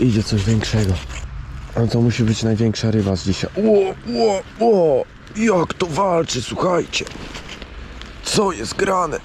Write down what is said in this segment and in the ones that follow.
Idzie coś większego. A to musi być największa ryba z dzisiaj. Ło, ło, ło! Jak to walczy, słuchajcie! Co jest grane?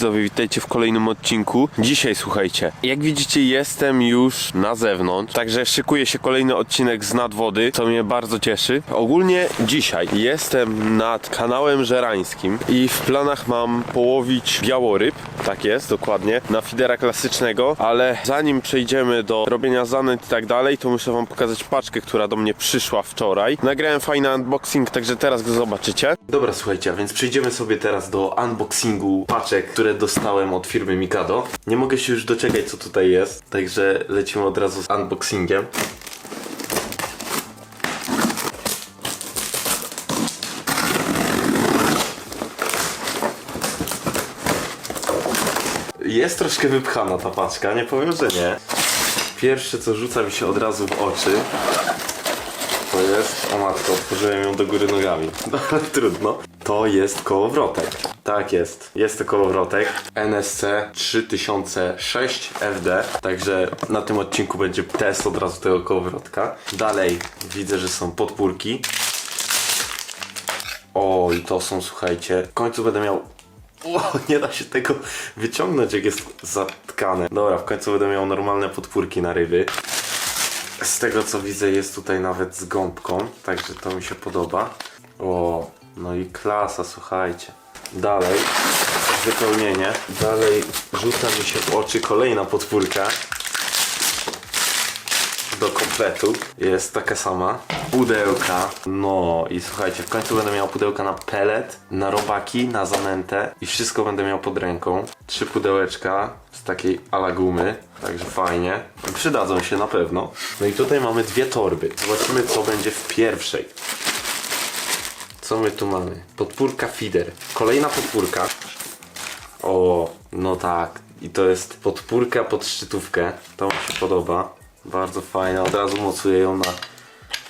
Widzowie, witajcie w kolejnym odcinku. Dzisiaj słuchajcie, jak widzicie jestem już na zewnątrz, także szykuje się kolejny odcinek z nadwody, co mnie bardzo cieszy. Ogólnie dzisiaj jestem nad kanałem żerańskim i w planach mam połowić białoryb, tak jest, dokładnie, na fidera klasycznego, ale zanim przejdziemy do robienia zanęt i tak dalej, to muszę wam pokazać paczkę, która do mnie przyszła wczoraj. Nagrałem fajny unboxing, także teraz go zobaczycie. Dobra, słuchajcie, a więc przejdziemy sobie teraz do unboxingu paczek, które dostałem od firmy Mikado. Nie mogę się już doczekać, co tutaj jest, także lecimy od razu z unboxingiem. Jest troszkę wypchana ta paczka, nie powiem, że nie. Pierwsze co rzuca mi się od razu w oczy to jest, o matko, otworzyłem ją do góry nogami. No ale trudno. To jest kołowrotek. Tak jest. Jest to kołowrotek NSC 3006 FD. Także na tym odcinku będzie test od razu tego kołowrotka. Dalej widzę, że są podpórki. O, i to są, słuchajcie, w końcu będę miał o, nie da się tego wyciągnąć, jak jest zatkane. Dobra, w końcu będę miał normalne podpórki na ryby. Z tego co widzę, jest tutaj nawet z gąbką, także to mi się podoba. O, no i klasa, słuchajcie. Dalej, wypełnienie. Dalej rzuca mi się w oczy kolejna podpórka do kompletu. Jest taka sama. Pudełka. No i słuchajcie, w końcu będę miał pudełka na pelet, na robaki, na zanętę i wszystko będę miał pod ręką. Trzy pudełeczka z takiej ala gumy, także fajnie. Przydadzą się na pewno. No i tutaj mamy dwie torby. Zobaczymy co będzie w pierwszej. Co my tu mamy? Podpórka feeder. Kolejna podpórka. O, no tak. I to jest podpórka pod szczytówkę. To mi się podoba. Bardzo fajna. Od razu mocuję ją na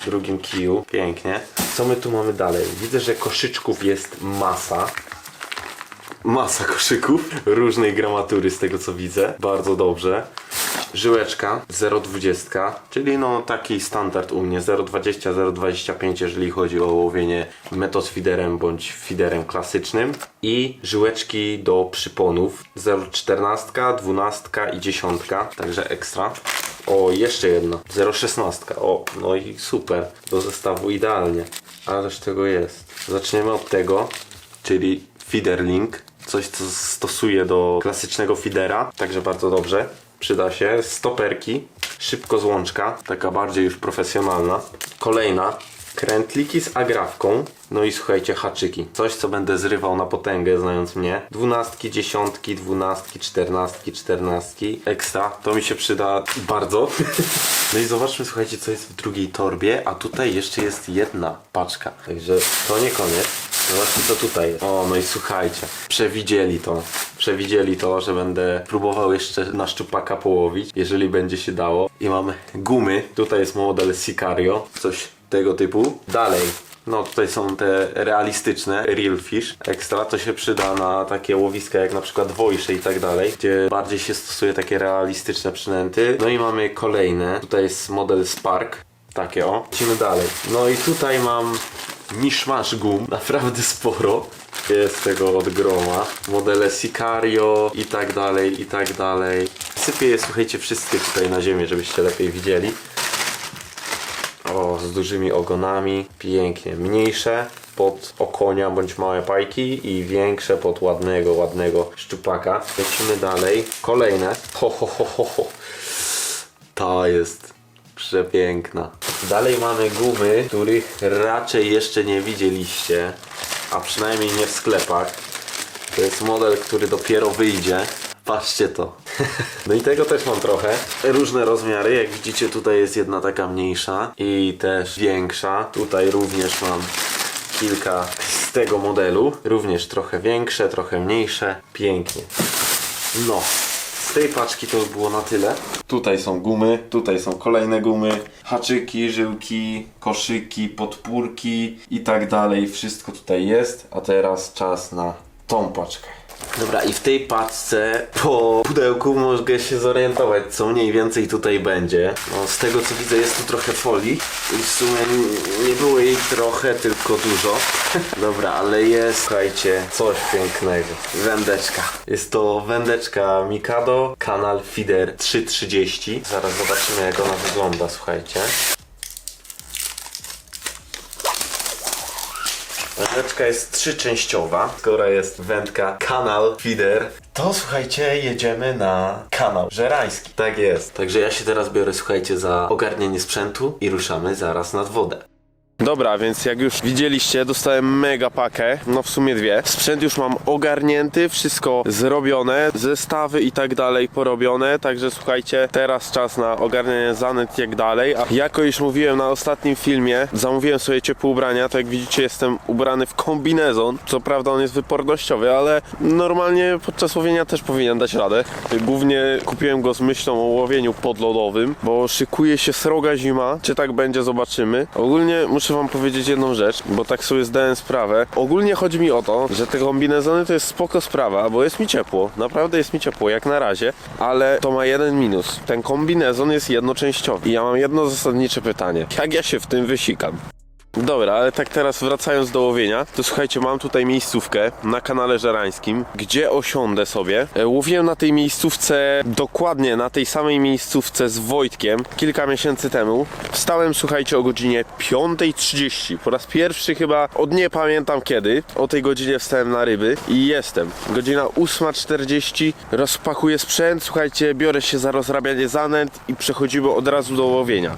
drugim kiju. Pięknie. Co my tu mamy dalej? Widzę, że koszyczków jest masa. Masa koszyków różnej gramatury z tego co widzę. Bardzo dobrze. Żyłeczka 0,20, czyli no taki standard u mnie 0,20, 0,25 jeżeli chodzi o łowienie metod fiderem bądź fiderem klasycznym i żyłeczki do przyponów 0,14, 12 i 10, także ekstra. O, jeszcze jedna 0,16, o, no i super, do zestawu idealnie, ależ tego jest. Zaczniemy od tego, czyli feeder link, coś co stosuje do klasycznego feedera, także bardzo dobrze przyda się. Stoperki, szybko złączka, taka bardziej już profesjonalna. Kolejna, krętliki z agrawką. No i słuchajcie, haczyki. Coś, co będę zrywał na potęgę, znając mnie. Dwunastki, dziesiątki, dwunastki, czternastki, czternastki. Ekstra, to mi się przyda bardzo. No i zobaczmy, słuchajcie, co jest w drugiej torbie. A tutaj jeszcze jest jedna paczka. Także to nie koniec. Zobaczcie co tutaj jest. O, no i słuchajcie, przewidzieli to. Przewidzieli to, że będę próbował jeszcze na szczupaka połowić, jeżeli będzie się dało. I mamy gumy. Tutaj jest model Sicario, coś tego typu. Dalej. No tutaj są te realistyczne Real Fish Extra, to się przyda na takie łowiska jak na przykład Wojsze i tak dalej, gdzie bardziej się stosuje takie realistyczne przynęty. No i mamy kolejne, tutaj jest model Spark, takie o. Lecimy dalej. No i tutaj mam miszmasz gum, naprawdę sporo. Jest tego od groma. Modele Sicario i tak dalej, i tak dalej. Sypię je, słuchajcie, wszystkie tutaj na ziemię, żebyście lepiej widzieli. O, z dużymi ogonami. Pięknie. Mniejsze pod okonia bądź małe pajki i większe pod ładnego, ładnego szczupaka. Lecimy dalej. Kolejne. Ho, ho, ho, ho, ho. Ta jest przepiękna. Dalej mamy gumy, których raczej jeszcze nie widzieliście, a przynajmniej nie w sklepach. To jest model, który dopiero wyjdzie. Patrzcie to. No i tego też mam trochę. Różne rozmiary, jak widzicie tutaj jest jedna taka mniejsza i też większa. Tutaj również mam kilka z tego modelu. Również trochę większe, trochę mniejsze. Pięknie. No, z tej paczki to było na tyle. Tutaj są gumy, tutaj są kolejne gumy, haczyki, żyłki, koszyki, podpórki i tak dalej. Wszystko tutaj jest, a teraz czas na tą paczkę. Dobra, i w tej paczce po pudełku mogę się zorientować, co mniej więcej tutaj będzie. No, z tego co widzę, jest tu trochę folii i w sumie nie było jej trochę, tylko dużo. Dobra, ale jest, słuchajcie, coś pięknego. Wędeczka. Jest to wędeczka Mikado, kanal Feeder 330. Zaraz zobaczymy, jak ona wygląda, słuchajcie. Wędeczka jest trzyczęściowa. Skoro jest wędka kanal feeder, to słuchajcie, jedziemy na kanał żerański. Tak jest. Także ja się teraz biorę, słuchajcie, za ogarnienie sprzętu i ruszamy zaraz nad wodę. Dobra, więc jak już widzieliście, dostałem mega pakę, no w sumie dwie. Sprzęt już mam ogarnięty, wszystko zrobione, zestawy i tak dalej porobione, także słuchajcie, teraz czas na ogarnianie zanet i jak dalej. A jako już mówiłem na ostatnim filmie, zamówiłem sobie ciepłe ubrania, to jak widzicie jestem ubrany w kombinezon. Co prawda on jest wypornościowy, ale normalnie podczas łowienia też powinien dać radę. Głównie kupiłem go z myślą o łowieniu podlodowym, bo szykuje się sroga zima. Czy tak będzie, zobaczymy. Ogólnie muszę wam powiedzieć jedną rzecz, bo tak sobie zdałem sprawę. Ogólnie chodzi mi o to, że te kombinezony to jest spoko sprawa, bo jest mi ciepło. Naprawdę jest mi ciepło, jak na razie. Ale to ma jeden minus. Ten kombinezon jest jednoczęściowy. I ja mam jedno zasadnicze pytanie. Jak ja się w tym wysikam? Dobra, ale tak teraz wracając do łowienia, to słuchajcie, mam tutaj miejscówkę na kanale żerańskim, gdzie osiądę sobie. E, Łowiłem na tej miejscówce, dokładnie na tej samej miejscówce z Wojtkiem kilka miesięcy temu. Wstałem, słuchajcie, o godzinie 5.30. Po raz pierwszy chyba od nie pamiętam kiedy. O tej godzinie wstałem na ryby i jestem. Godzina 8.40, rozpakuję sprzęt, słuchajcie, biorę się za rozrabianie zanęt i przechodzimy od razu do łowienia.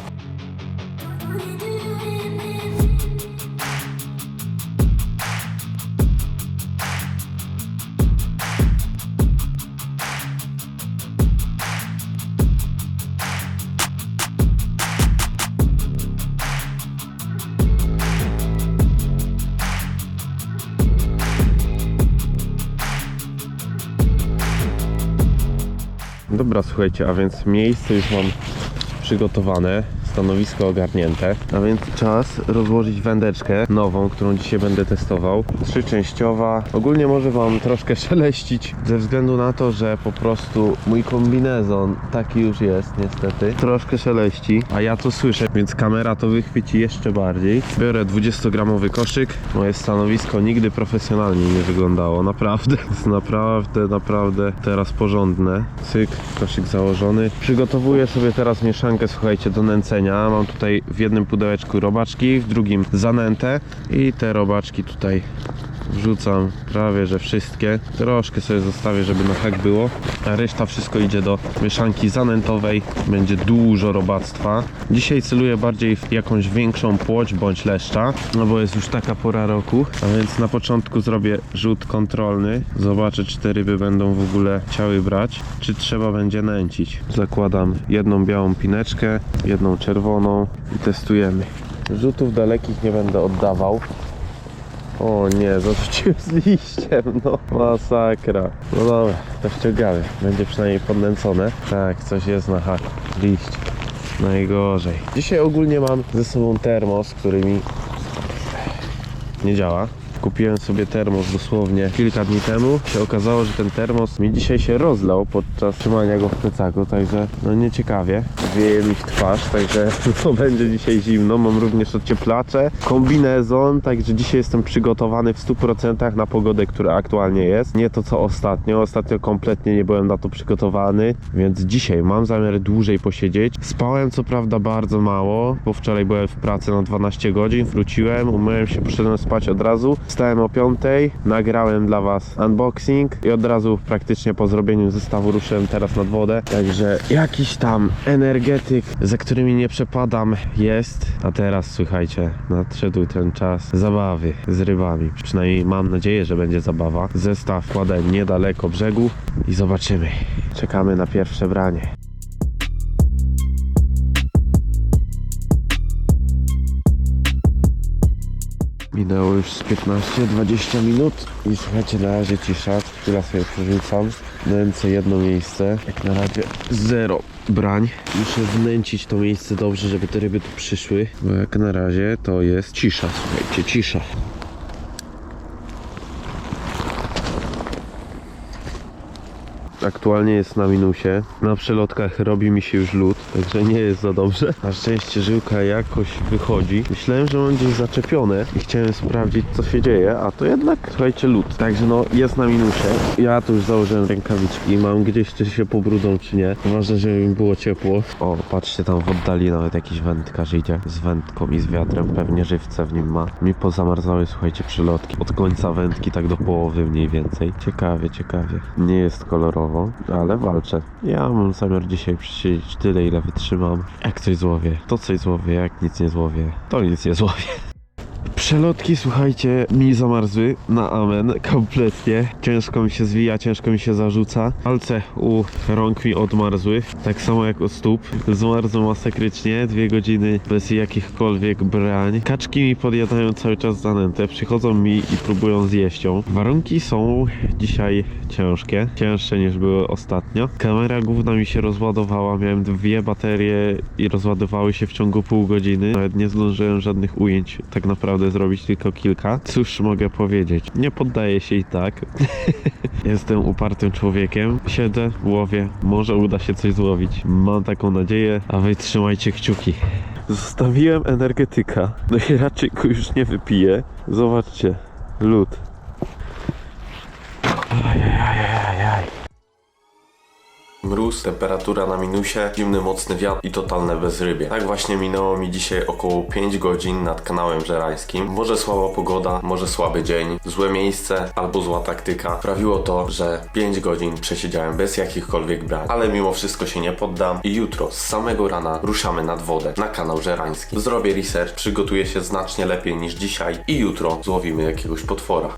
Dobra, słuchajcie, a więc miejsce już mam przygotowane, stanowisko ogarnięte, a więc czas rozłożyć wędeczkę nową, którą dzisiaj będę testował. Trzyczęściowa. Ogólnie może Wam troszkę szeleścić ze względu na to, że po prostu mój kombinezon taki już jest niestety. Troszkę szeleści, a ja to słyszę, więc kamera to wychwyci jeszcze bardziej. Biorę 20-gramowy koszyk. Moje stanowisko nigdy profesjonalnie nie wyglądało, naprawdę. Jest naprawdę, naprawdę teraz porządne. Cyk, koszyk założony. Przygotowuję sobie teraz mieszankę, słuchajcie, do nęcenia. Mam tutaj w jednym pudełeczku robaczki, w drugim zanętę i te robaczki tutaj wrzucam prawie, że wszystkie. Troszkę sobie zostawię, żeby na hak było. A reszta wszystko idzie do mieszanki zanętowej. Będzie dużo robactwa. Dzisiaj celuję bardziej w jakąś większą płoć bądź leszcza, no bo jest już taka pora roku. A więc na początku zrobię rzut kontrolny. Zobaczę, czy te ryby będą w ogóle chciały brać, czy trzeba będzie nęcić. Zakładam jedną białą pineczkę, jedną czerwoną i testujemy. Rzutów dalekich nie będę oddawał. O nie, zarzuciłem z liściem, no masakra. No dobra, to ściągamy. Będzie przynajmniej podnęcone. Tak, coś jest na haku. Liść. Najgorzej. Dzisiaj ogólnie mam ze sobą termos, który mi nie działa. Kupiłem sobie termos dosłownie kilka dni temu. Się okazało, że ten termos mi dzisiaj się rozlał podczas trzymania go w plecaku, także no nieciekawie. Wieje mi w twarz, także to będzie dzisiaj zimno. Mam również ocieplacze, kombinezon, także dzisiaj jestem przygotowany w 100% na pogodę, która aktualnie jest. Nie to co ostatnio. Ostatnio kompletnie nie byłem na to przygotowany, więc dzisiaj mam zamiar dłużej posiedzieć. Spałem co prawda bardzo mało, bo wczoraj byłem w pracy na 12 godzin, wróciłem, umyłem się, poszedłem spać od razu. Wstałem o 5, nagrałem dla Was unboxing i od razu praktycznie po zrobieniu zestawu ruszyłem teraz nad wodę. Także jakiś tam energetyk, za którymi nie przepadam jest. A teraz słuchajcie, nadszedł ten czas zabawy z rybami. Przynajmniej mam nadzieję, że będzie zabawa. Zestaw kładę niedaleko brzegu i zobaczymy. Czekamy na pierwsze branie. Minęło już z 15-20 minut i słuchajcie, na razie cisza, chwila sobie przerzucam. Nęcę jedno miejsce, jak na razie zero brań. Muszę wnęcić to miejsce dobrze, żeby te ryby tu przyszły, bo jak na razie to jest cisza, słuchajcie, cisza. Aktualnie jest na minusie. Na przelotkach robi mi się już lód, także nie jest za dobrze. Na szczęście żyłka jakoś wychodzi. Myślałem, że będzie zaczepione i chciałem sprawdzić co się dzieje, a to jednak, słuchajcie, lód. Także no, jest na minusie. Ja tu już założyłem rękawiczki, mam gdzieś czy się pobrudzą czy nie. Ważne, żeby mi było ciepło. O, patrzcie tam w oddali nawet jakiś wędkarz idzie z wędką i z wiatrem. Pewnie żywce w nim ma. Mi pozamarzały, słuchajcie, przelotki. Od końca wędki tak do połowy mniej więcej. Ciekawie, ciekawie. Nie jest kolorowo, ale walczę. Ja mam zamiar dzisiaj przesiedzieć tyle, ile wytrzymam. Jak coś złowię, to coś złowię. Jak nic nie złowię, to nic nie złowię. Przelotki, słuchajcie, mi zamarzły na amen kompletnie. Ciężko mi się zwija, ciężko mi się zarzuca. Palce u rąk mi odmarzły, tak samo jak u stóp. Zmarzły masakrycznie, dwie godziny bez jakichkolwiek brań. Kaczki mi podjadają cały czas zanętę, przychodzą mi i próbują zjeść ją. Warunki są dzisiaj ciężkie, cięższe niż były ostatnio. Kamera główna mi się rozładowała, miałem dwie baterie i rozładowały się w ciągu pół godziny. Nawet nie zdążyłem żadnych ujęć tak naprawdę zrobić, tylko kilka. Cóż mogę powiedzieć? Nie poddaję się i tak. Jestem upartym człowiekiem. Siedzę, łowię. Może uda się coś złowić. Mam taką nadzieję, a wy trzymajcie kciuki. Zostawiłem energetyka. No i raczej go już nie wypiję. Zobaczcie. Lód. Mróz, temperatura na minusie, zimny mocny wiatr i totalne bezrybie. Tak właśnie minęło mi dzisiaj około 5 godzin nad kanałem żerańskim. Może słaba pogoda, może słaby dzień, złe miejsce albo zła taktyka. Sprawiło to, że 5 godzin przesiedziałem bez jakichkolwiek brań. Ale mimo wszystko się nie poddam i jutro z samego rana ruszamy nad wodę na kanał żerański. Zrobię research, przygotuję się znacznie lepiej niż dzisiaj i jutro złowimy jakiegoś potwora.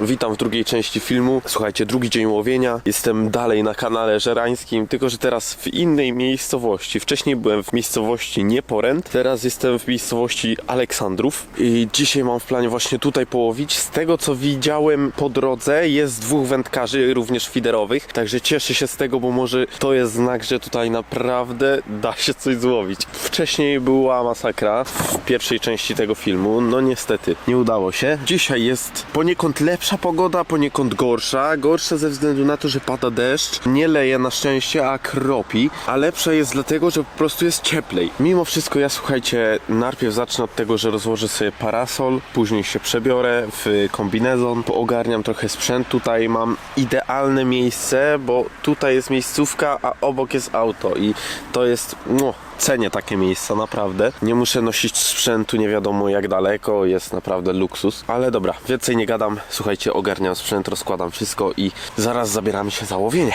Witam w drugiej części filmu. Słuchajcie, drugi dzień łowienia. Jestem dalej na kanale żerańskim, tylko że teraz w innej miejscowości. Wcześniej byłem w miejscowości Nieporęt, teraz jestem w miejscowości Aleksandrów i dzisiaj mam w planie właśnie tutaj połowić. Z tego co widziałem po drodze jest dwóch wędkarzy, również fiderowych, także cieszę się z tego, bo może to jest znak, że tutaj naprawdę da się coś złowić. Wcześniej była masakra w pierwszej części tego filmu, no niestety nie udało się. Dzisiaj jest poniekąd lepsza pogoda, poniekąd gorsza. Gorsza ze względu na to, że pada deszcz, nie leje na szczęście, a kropi, a lepsza jest dlatego, że po prostu jest cieplej. Mimo wszystko ja słuchajcie, najpierw zacznę od tego, że rozłożę sobie parasol, później się przebiorę w kombinezon, poogarniam trochę sprzęt. Tutaj mam idealne miejsce, bo tutaj jest miejscówka, a obok jest auto i to jest, no, cenię takie miejsca, naprawdę. Nie muszę nosić sprzętu nie wiadomo jak daleko, jest naprawdę luksus. Ale dobra, więcej nie gadam. Słuchajcie, ogarniam sprzęt, rozkładam wszystko i zaraz zabieramy się za łowienie.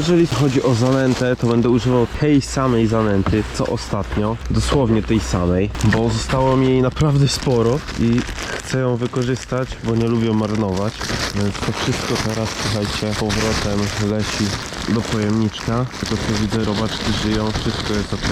Jeżeli chodzi o zanętę, to będę używał tej samej zanęty, co ostatnio. Dosłownie tej samej, bo zostało mi jej naprawdę sporo i chcę ją wykorzystać, bo nie lubię marnować. Więc to wszystko teraz, słuchajcie, powrotem leci do pojemniczka. To co widzę, robaczki żyją, wszystko jest ok.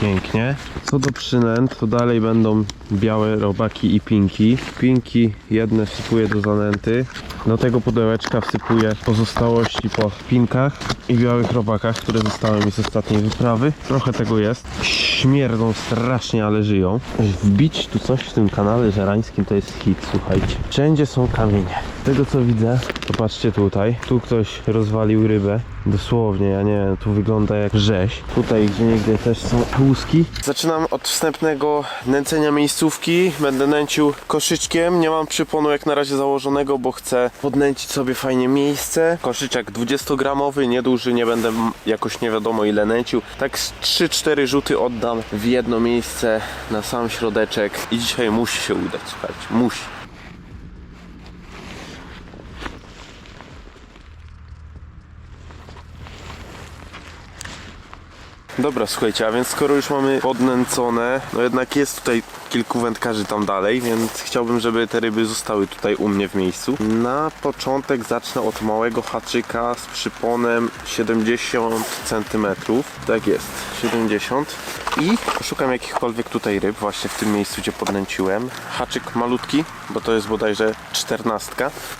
Pięknie. Co do przynęt, to dalej będą białe robaki i pinki. Pinki jedne wsypuję do zanęty, Do tego pudełeczka wsypuję pozostałości po pinkach i białych robakach, które zostały mi z ostatniej wyprawy. Trochę tego jest. Śmierdzą strasznie, ale żyją. Wbić tu coś w tym kanale żerańskim to jest hit, słuchajcie. Wszędzie są kamienie. Z tego co widzę, to patrzcie tutaj. Tu ktoś rozwalił rybę. Dosłownie, ja nie wiem, tu wygląda jak rzeź. Tutaj gdzie niegdzie też są łuski. Zaczynam od wstępnego nęcenia miejscówki. Będę nęcił koszyczkiem. Nie mam przyponu jak na razie założonego, bo chcę podnęcić sobie fajnie miejsce. Koszyczek 20-gramowy, nieduży, nie będę jakoś nie wiadomo ile nęcił. Tak z 3-4 rzuty oddam w jedno miejsce na sam środeczek i dzisiaj musi się udać, słuchajcie, musi. Dobra, słuchajcie, a więc skoro już mamy podnęcone, no jednak jest tutaj kilku wędkarzy tam dalej, więc chciałbym, żeby te ryby zostały tutaj u mnie w miejscu. Na początek zacznę od małego haczyka z przyponem 70 cm. Tak jest, 70. I poszukam jakichkolwiek tutaj ryb, właśnie w tym miejscu, gdzie podnęciłem. Haczyk malutki, bo to jest bodajże 14.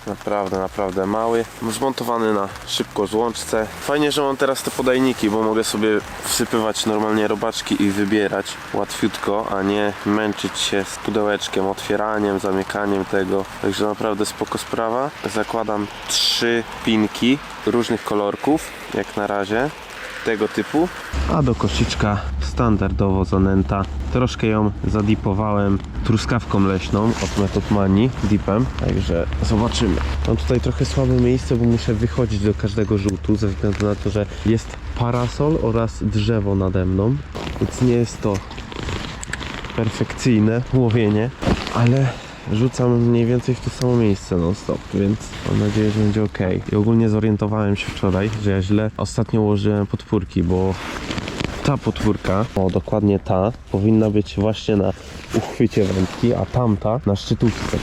Naprawdę, naprawdę mały. Zmontowany na szybko złączce. Fajnie, że mam teraz te podajniki, bo mogę sobie wsypywać normalnie robaczki i wybierać łatwiutko, a nie męczyć się z pudełeczkiem, otwieraniem, zamykaniem tego. Także naprawdę spoko sprawa. Zakładam trzy pinki różnych kolorków, jak na razie tego typu. A do koszyczka standardowo zanęta. Troszkę ją zadipowałem truskawką leśną od Method Money, dipem. Także zobaczymy. Mam tutaj trochę słabe miejsce, bo muszę wychodzić do każdego żółtu, ze względu na to, że jest parasol oraz drzewo nade mną. Więc nie jest to perfekcyjne łowienie, ale rzucam mniej więcej w to samo miejsce non stop, więc mam nadzieję, że będzie ok. I ogólnie zorientowałem się wczoraj, że ja źle ostatnio ułożyłem podpórki, bo ta podwórka, o dokładnie ta, powinna być właśnie na uchwycie wędki, a tamta na szczytówce,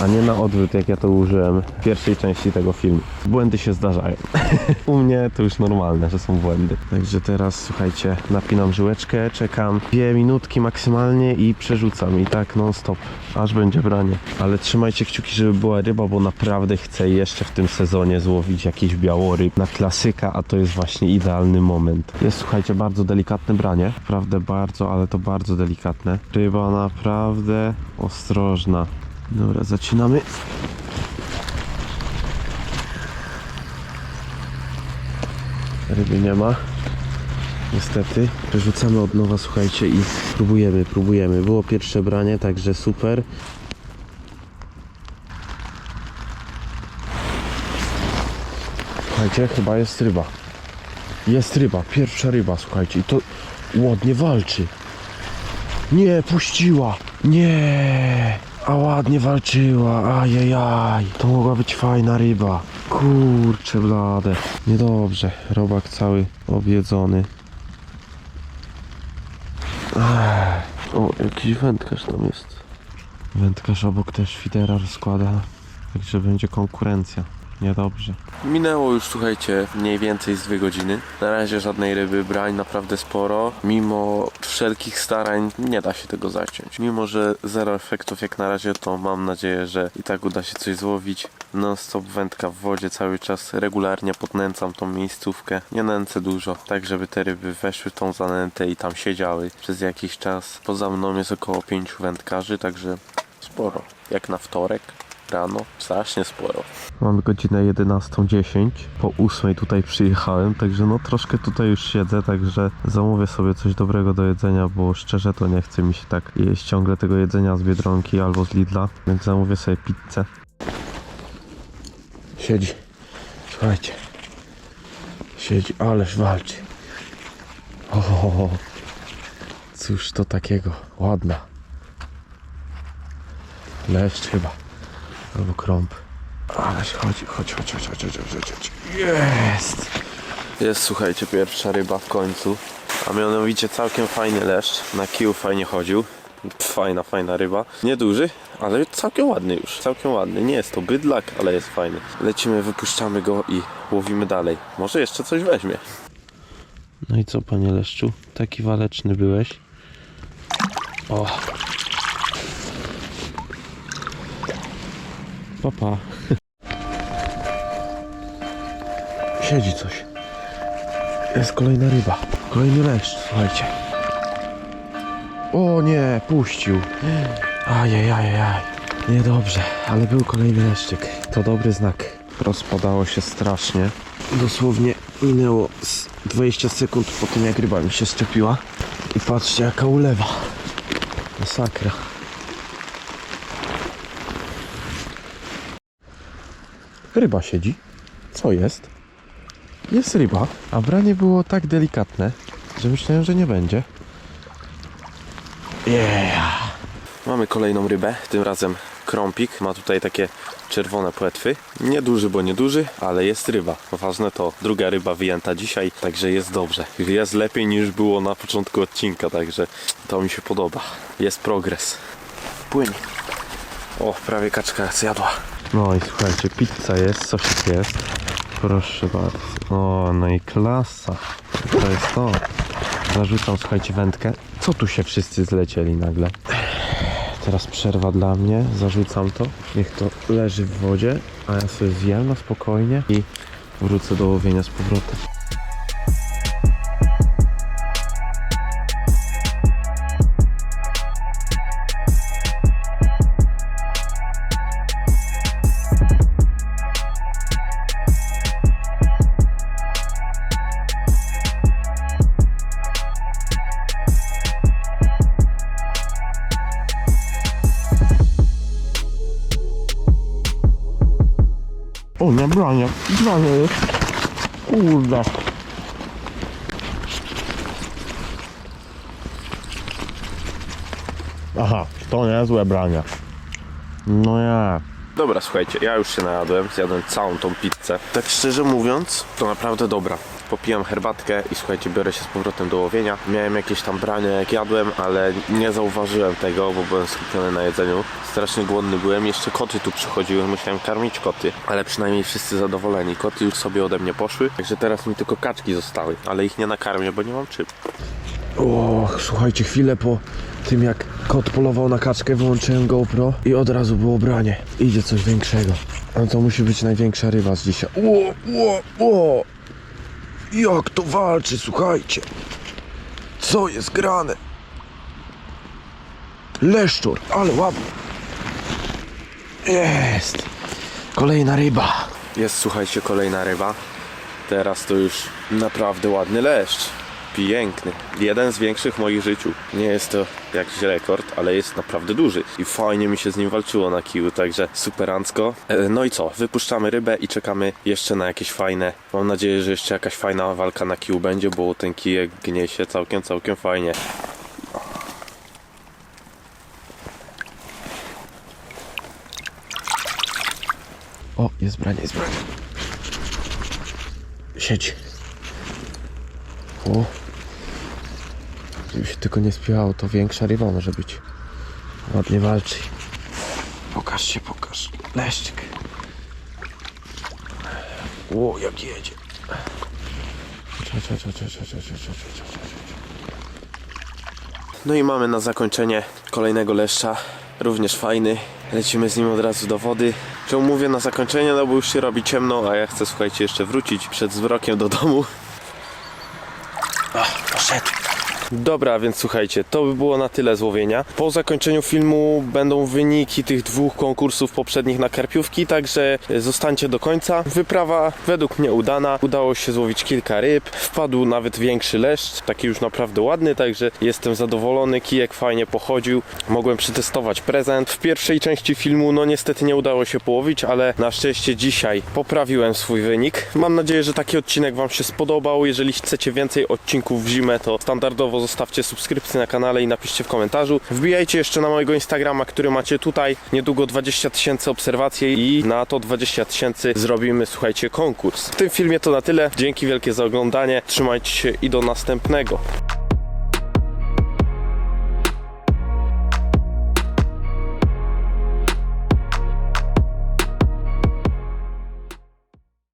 a nie na odwrót, jak ja to użyłem w pierwszej części tego filmu. Błędy się zdarzają. U mnie to już normalne, że są błędy. Także teraz, słuchajcie, napinam żyłeczkę, czekam dwie minutki maksymalnie i przerzucam i tak non stop, aż będzie branie. Ale trzymajcie kciuki, żeby była ryba, bo naprawdę chcę jeszcze w tym sezonie złowić jakiś białoryb na klasyka, a to jest właśnie idealny moment. Jest, słuchajcie, bardzo delikatne branie, naprawdę bardzo, ale to bardzo delikatne. Ryba naprawdę ostrożna. Dobra, zaczynamy. Ryby nie ma. Niestety. Przerzucamy od nowa, słuchajcie, i próbujemy, próbujemy. Było pierwsze branie, także super. Słuchajcie, chyba jest ryba. Jest ryba, pierwsza ryba, słuchajcie. I to ładnie walczy. Nie, puściła. Nie. A ładnie walczyła. Ajajaj. To mogła być fajna ryba. Kurcze blade. Niedobrze. Robak cały objedzony. Ech. O, jakiś wędkarz tam jest. Wędkarz obok też fidera rozkłada. Także będzie konkurencja. Niedobrze. Minęło już, słuchajcie, mniej więcej z dwie godziny. Na razie żadnej ryby, brań naprawdę sporo. Mimo wszelkich starań nie da się tego zaciąć. Mimo, że zero efektów jak na razie, to mam nadzieję, że i tak uda się coś złowić. Non stop wędka w wodzie cały czas, regularnie podnęcam tą miejscówkę. Nie nęcę dużo, tak żeby te ryby weszły w tą zanętę i tam siedziały przez jakiś czas. Poza mną jest około pięciu wędkarzy, także sporo. Jak na wtorek rano, strasznie sporo. Mamy godzinę 11.10. Po 8 tutaj przyjechałem, także no troszkę tutaj już siedzę, także zamówię sobie coś dobrego do jedzenia, bo szczerze to nie chce mi się tak jeść ciągle tego jedzenia z Biedronki albo z Lidla, więc zamówię sobie pizzę. Siedzi. Słuchajcie. Siedzi, ależ walczy. O, cóż to takiego. Ładna. Leszcz chyba. Albo krąb. Ależ chodzi, chodź, chodź, chodź, chodź, chodź, chodź, chodź. Jest! Jest, słuchajcie, pierwsza ryba w końcu. A mianowicie całkiem fajny leszcz. Na kiju fajnie chodził. Fajna, fajna ryba. Nieduży, ale całkiem ładny już. Całkiem ładny. Nie jest to bydlak, ale jest fajny. Lecimy, wypuszczamy go i łowimy dalej. Może jeszcze coś weźmie. No i co, panie leszczu? Taki waleczny byłeś. O. Papa. siedzi coś. Jest kolejna ryba. Kolejny leszcz, słuchajcie. O nie, puścił. Ajajajaj. Niedobrze, ale był kolejny leszczyk. To dobry znak. Rozpadało się strasznie. Dosłownie minęło z 20 sekund po tym jak ryba mi się szczepiła. I patrzcie jaka ulewa. Masakra. Ryba siedzi. Co jest? Jest ryba, a branie było tak delikatne, że myślałem, że nie będzie. Yeah. Mamy kolejną rybę, tym razem krąpik. Ma tutaj takie czerwone płetwy. Nieduży, bo nieduży, ale jest ryba. Ważne to, druga ryba wyjęta dzisiaj, także jest dobrze. Jest lepiej niż było na początku odcinka, także to mi się podoba. Jest progres. Płynie. O, prawie kaczka zjadła. No i słuchajcie, pizza jest, sosik jest. Proszę bardzo. O, no i klasa. To jest to. Zarzucam, słuchajcie, wędkę. Co tu się wszyscy zlecieli nagle? Teraz przerwa dla mnie. Zarzucam to. Niech to leży w wodzie, a ja sobie zjem na spokojnie i wrócę do łowienia z powrotem. Jest. Kurde. Aha, to niezłe branie. No ja. Dobra, słuchajcie, ja już się najadłem, zjadłem całą tą pizzę. Tak szczerze mówiąc, to naprawdę dobra. Popijam herbatkę i słuchajcie, biorę się z powrotem do łowienia. Miałem jakieś tam branie jak jadłem, ale nie zauważyłem tego, bo byłem skupiony na jedzeniu. Strasznie głodny byłem, jeszcze koty tu przychodziły, musiałem karmić koty. Ale przynajmniej wszyscy zadowoleni. Koty już sobie ode mnie poszły, także teraz mi tylko kaczki zostały. Ale ich nie nakarmię, bo nie mam czym. O, słuchajcie, chwilę po tym jak kot polował na kaczkę, wyłączyłem GoPro i od razu było branie. Idzie coś większego. No to musi być największa ryba z dzisiaj. O, o, o! Jak to walczy, słuchajcie. Co jest grane? Leszczur, ale ładny. Jest. Kolejna ryba. Jest, słuchajcie, kolejna ryba. Teraz to już naprawdę ładny leszcz. Piękny. Jeden z większych w moich życiu. Nie jest to jakiś rekord, ale jest naprawdę duży. I fajnie mi się z nim walczyło na kiju, także superancko. E, No i co? Wypuszczamy rybę i czekamy jeszcze na jakieś fajne. Mam nadzieję, że jeszcze jakaś fajna walka na kiju będzie, bo ten kijek gnie się całkiem, całkiem fajnie. O, jest branie, jest branie. Siedź. O. Się tylko nie spiłało, to większa ryba może być. Ładnie walczy. Pokaż się, pokaż. Leszczyk. O, jak jedzie. No i mamy na zakończenie kolejnego leszcza. Również fajny. Lecimy z nim od razu do wody. Czemu mówię na zakończenie? No bo już się robi ciemno, a ja chcę, słuchajcie, jeszcze wrócić przed zwrokiem do domu. Рикошет. Dobra, więc słuchajcie, to by było na tyle złowienia. Po zakończeniu filmu będą wyniki tych dwóch konkursów poprzednich na karpiówki, także zostańcie do końca. Wyprawa według mnie udana. Udało się złowić kilka ryb. Wpadł nawet większy leszcz, taki już naprawdę ładny, także jestem zadowolony. Kijek fajnie pochodził. Mogłem przetestować prezent. W pierwszej części filmu, no niestety nie udało się połowić, ale na szczęście dzisiaj poprawiłem swój wynik. Mam nadzieję, że taki odcinek Wam się spodobał. Jeżeli chcecie więcej odcinków w zimę, to standardowo zostawcie subskrypcję na kanale i napiszcie w komentarzu. Wbijajcie jeszcze na mojego Instagrama, który macie tutaj. Niedługo 20 tysięcy obserwacji i na to 20 tysięcy zrobimy, słuchajcie, konkurs. W tym filmie to na tyle. Dzięki wielkie za oglądanie. Trzymajcie się i do następnego.